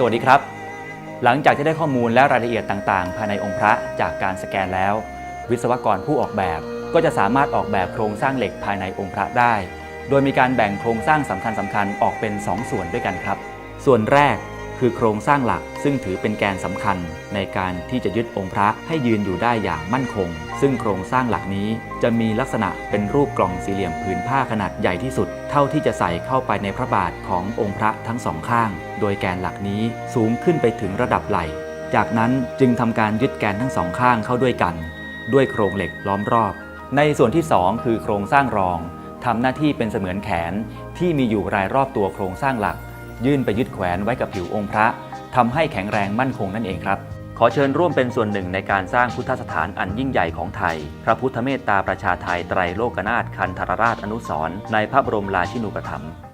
สวัสดีครับ หลังจากที่ได้ข้อมูลและรายละเอียดต่างๆ ภายในองค์พระจากการสแกนแล้ว วิศวกรผู้ออกแบบ ก็จะสามารถออกแบบโครงสร้างเหล็กภายในองค์พระได้ โดยมีการแบ่งโครงสร้างสำคัญสคัญๆออกเป็น 2 ส่วนด้วยกันครับ ส่วนแรก คือโครงสร้างหลักซึ่งถือเป็นแกนสำคัญในการที่จะยึดองค์พระให้ยืนอยู่ได้อย่างมั่นคง ซึ่งโครงสร้างหลักนี้จะมีลักษณะเป็นรูปกล่องสี่เหลี่ยมผืนผ้าขนาดใหญ่ที่สุด เท่าที่จะใส่เข้าไปในพระบาทขององค์พระทั้งสองข้าง โดยแกนหลักนี้สูงขึ้นไปถึงระดับไหล่ จากนั้นจึงทำการยึดแกนทั้งสองข้างเข้าด้วยกัน ด้วยโครงเหล็กล้อมรอบ ในส่วนที่ 2 คือโครงสร้างรองทำหน้าที่เป็นเสมือนแขนที่มีอยู่รายรอบตัวโครงสร้างหลัก ยื่นไปยึดแขวนไว้กับผิวองค์พระทำให้แข็งแรงมั่นคงนั่นเองครับ ขอเชิญร่วมเป็นส่วนหนึ่งในการสร้างพุทธสถานอันยิ่งใหญ่ของไทย พระพุทธเมตตาประชาไทยไตรโลกนาถคันธรราชอนุสรในพระบรมราชินูปถัมภ์